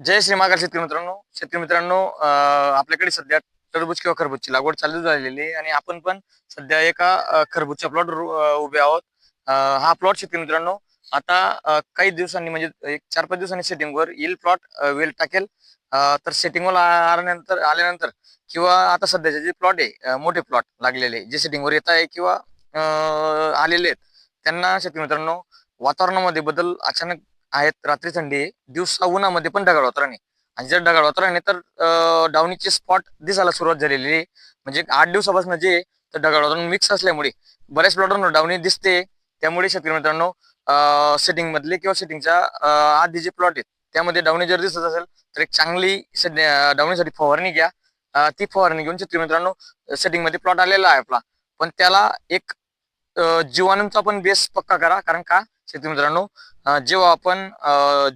जय श्री महाकाल शेतकरी मित्रांनो. शेतकरी मित्रांनो आपल्याकडे सध्या टरबूज किंवा खरबूजची लागवड चालू झालेली आहे आणि आपण पण सध्या एका खरबूजच्या प्लॉट उभे आहोत. हा प्लॉट शेतकरी मित्रांनो आता काही दिवसांनी म्हणजे एक चार पाच दिवसांनी सेटिंगवर येईल प्लॉट वेल टाकेल. तर सेटिंगवर आल्यानंतर आल्यानंतर किंवा आता सध्याचे जे प्लॉट आहे मोठे प्लॉट लागलेले जे सेटिंगवर येत आहे किंवा अं, आलेले आहेत त्यांना शेतकरी मित्रांनो वातावरणामध्ये बदल अचानक आहेत रात्री थंडी आहे दिवसा उन्हामध्ये पण ढगाळ वातावरण आहे. आणि जर ढगाळ वातावरण आहे तर डावणीचे स्पॉट दिसायला सुरुवात झालेली आहे. म्हणजे आठ दिवसापासून जे तर ढगाळ वातावरण मिक्स असल्यामुळे बऱ्याच प्लॉटवर डावणी दिसते. त्यामुळे शेतकरी मित्रांनो सेटिंग मधले किंवा सेटिंगच्या आधी जे प्लॉट आहेत त्यामध्ये डावणी जर दिसत असेल तर एक चांगली डावणीसाठी फवारणी घ्या. ती फवारणी घेऊन शेतकरी मित्रांनो सेटिंगमध्ये प्लॉट आलेला आहे आपला. पण त्याला एक जीवाणूंचा पण बेस पक्का करा. कारण का? शेतकरी मित्रांनो जेव्हा आपण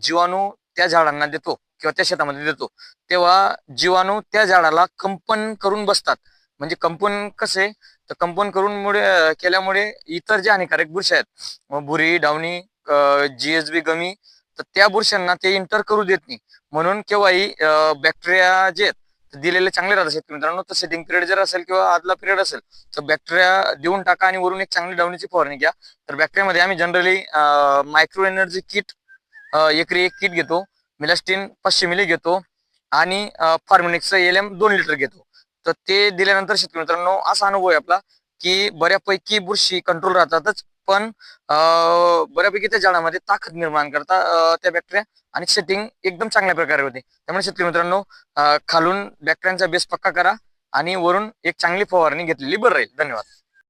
जीवाणू त्या झाडांना देतो किंवा त्या शेतामध्ये देतो तेव्हा जीवाणू त्या झाडाला कंपन करून बसतात. म्हणजे कंपन कसे तर कंपन करून मुळे केल्यामुळे इतर जे हानिकारक बुरशी आहेत बुरी डावणी जीएसबी गमी तर त्या बुरशांना ते इंटर करू देत नाही. म्हणून केव्हाही बॅक्टेरिया जे आहेत दिलेले चांगले राहतात. शेतकरी मित्रांनो तर सेटिंग पिरियड जर असेल किंवा आदला पिरियड असेल तर बॅक्टेरिया देऊन टाका आणि वरून एक चांगली डावणीची फवारणी घ्या. तर बॅक्टेरियामध्ये आम्ही जनरली मायक्रो एनर्जी किट एकरी एक किट घेतो मिलास्टिन पाचशे मिली घेतो आणि फार्मिनिक्सचं एल एम दोन लिटर घेतो. तर ते दिल्यानंतर शेतकरी मित्रांनो असा अनुभव आहे आपला. की बऱ्यापैकी बुरशी कंट्रोल राहतातच पण बऱ्यापैकी त्या झाडामध्ये ताकद निर्माण करता त्या बॅक्टेरिया आणि सेटिंग एकदम चांगल्या प्रकारे होते. त्यामुळे शेतकरी मित्रांनो खालून बॅक्टेरियांचा बेस पक्का करा आणि वरून एक चांगली फवारणी घेतलेली बरं राहील. धन्यवाद.